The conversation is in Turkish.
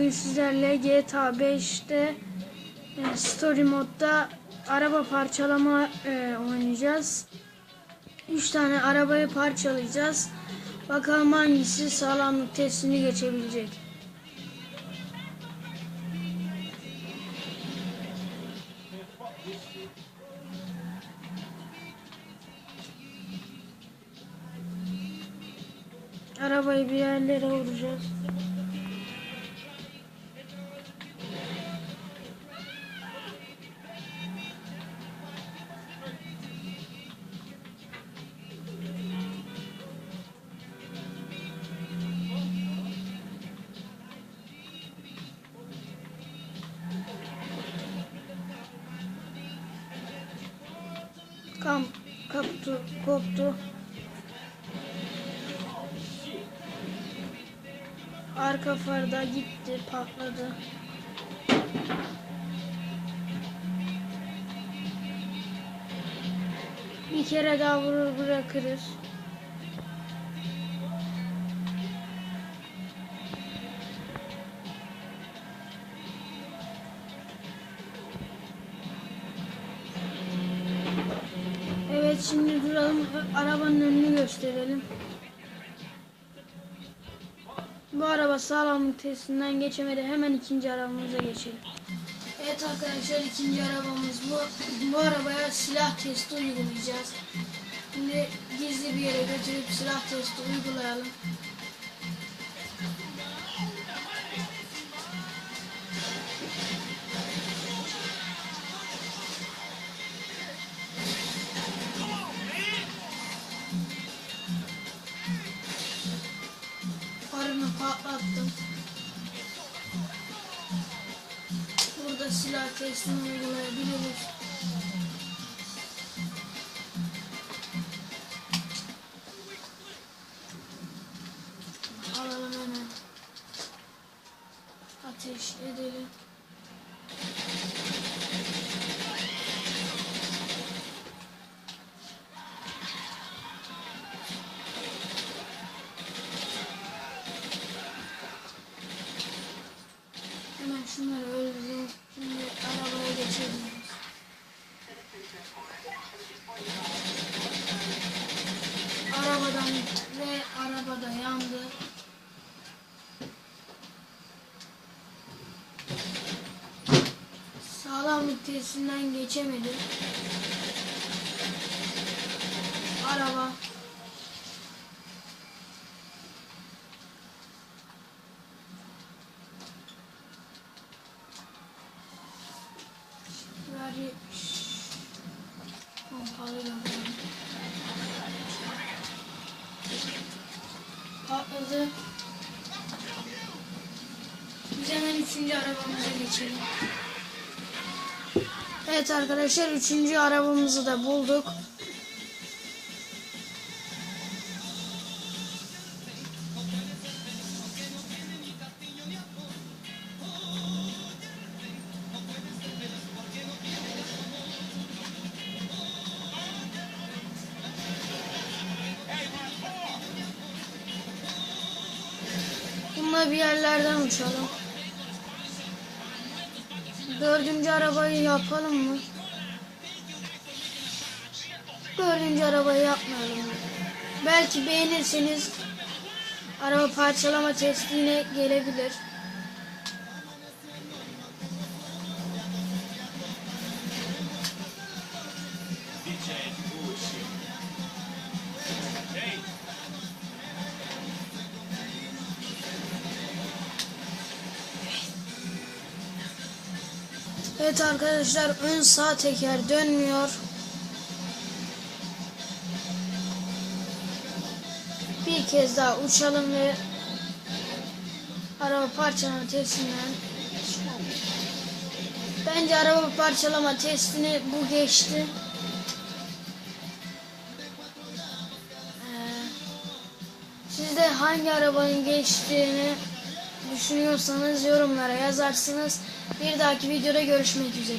Bugün sizlerle GTA 5'te e, Story modda araba parçalama e, oynayacağız. 3 tane arabayı parçalayacağız. Bakalım hangisi sağlamlık testini geçebilecek. Arabayı bir yerlere vuracağız. Kam kaptu koptu. Arka farda gitti, patladı. Bir kere daha vurur bırakırız. Şimdi duralım. Arabanın önünü gösterelim. Bu araba sağlamlık testinden geçemedi. Hemen ikinci arabamıza geçelim. Evet arkadaşlar ikinci arabamız bu. Bu arabaya silah testi uygulayacağız. Şimdi gizli bir yere götürüp silah testi uygulayalım. Patlattım. Burada silah testini uygulayabiliriz. Alalım hemen. Ateş edelim. Biz. Arabadan ve arabada yandı. Sağlamlık testinden geçemedi. Araba Ver Pompalıyla vuralım. Patladı. Biz hemen üçüncü arabamıza geçelim. Evet arkadaşlar üçüncü arabamızı da bulduk. Bununla bir yerlerden uçalım. Dördüncü arabayı yapalım mı? Dördüncü arabayı yapmayalım. Belki beğenirseniz araba parçalama testine gelebilir. Evet arkadaşlar ön sağ teker dönmüyor. Bir kez daha uçalım ve araba parçalama testinden Bence araba parçalama testini bu geçti. Ee, Siz hangi arabanın geçtiğini düşünüyorsanız yorumlara yazarsınız. Bir dahaki videoda görüşmek üzere.